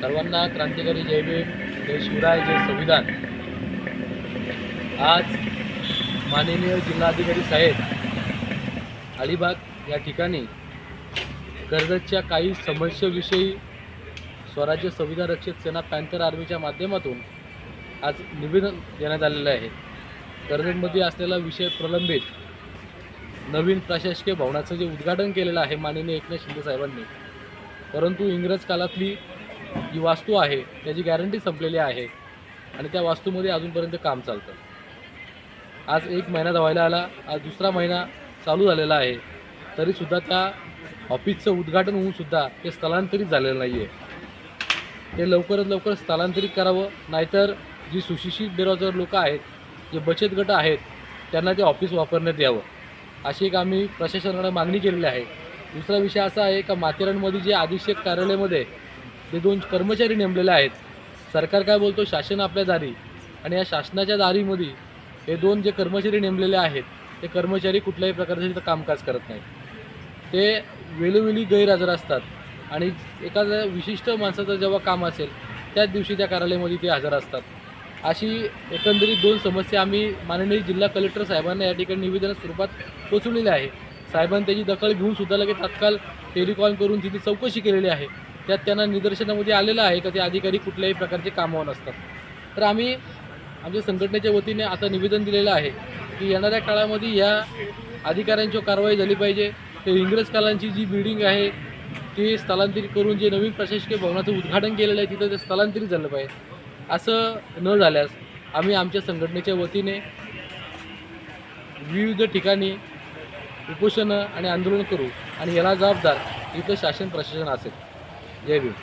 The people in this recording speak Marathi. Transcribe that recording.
सर्वांना क्रांतिकारी जय भीम जय शिवराय जय संविधान. आज माननीय जिल्हाधिकारी साहेब अलिबाग या ठिकाणी कर्जतच्या काही समस्येविषयी स्वराज्य संविधान रक्षक सेना पॅन्थर आर्मीच्या माध्यमातून आज निवेदन देण्यात आलेलं आहे. कर्जतमध्ये असलेला विषय प्रलंबित नवीन प्रशासकीय भवनाचं जे उद्घाटन केलेलं आहे माननीय एकनाथ शिंदे साहेबांनी. परंतु इंग्रज काळातली जी वास्तू आहे त्याची गॅरंटी संपलेली आहे आणि त्या वास्तूमध्ये अजूनपर्यंत काम चालतं. आज एक महिना धावायला आला आज दुसरा महिना चालू झालेला आहे तरीसुद्धा त्या ऑफिसचं उद्घाटन होऊन सुद्धा ते स्थलांतरित झालेलं नाही आहे ते लवकरात लवकर स्थलांतरित करावं नाहीतर जी सुशिक्षित बेरोजगार लोक आहेत जे बचत गट आहेत त्यांना ते ऑफिस वापरण्यात यावं. अशी एक आम्ही प्रशासनाकडे मागणी केलेली आहे. दुसरा विषय असा आहे का माथेरानमध्ये जे अधीक्षक कार्यालयामध्ये जे दोन कर्मचारी नेमलेले आहेत. सरकार काय बोलतो? शासन आपल्या दारी. आणि या शासनाच्या दारीमध्ये हे दोन जे कर्मचारी नेमलेले आहेत ते कर्मचारी कुठल्याही प्रकारचे तिथं कामकाज करत नाही ते वेळोवेळी गैरहजर असतात. आणि एखाद्या विशिष्ट माणसाचं जेव्हा काम असेल त्याच दिवशी त्या कार्यालयामध्ये ते हजर असतात. अशी एकंदरीत दोन समस्या आम्ही माननीय जिल्हा कलेक्टर साहेबांना या ठिकाणी निवेदन स्वरूपात पोचवलेले आहे. साहेबांनी त्याची दखल घेऊन सुद्धा लगेच तात्काळ टेलिकॉल करून तिथे चौकशी केलेली आहे. त्यात त्यांना निदर्शनामध्ये आलेलं आहे का ते अधिकारी कुठल्याही प्रकारचे कामावर नसतात. तर आम्ही आमच्या संघटनेच्या वतीने आता निवेदन दिलेलं आहे की येणाऱ्या काळामध्ये या अधिकाऱ्यांची कारवाई झाली पाहिजे. ते इंग्रज कालांची जी बिल्डिंग आहे ती स्थलांतरित करून जे नवीन प्रशासकीय भवनाचं उद्घाटन केलेलं आहे तिथं ते स्थलांतरित झालं पाहिजे. असं न झाल्यास आम्ही आमच्या संघटनेच्या वतीने विविध ठिकाणी उपोषणं आणि आंदोलन करू आणि याला जबाबदार इथं शासन प्रशासन असेल. जय भीम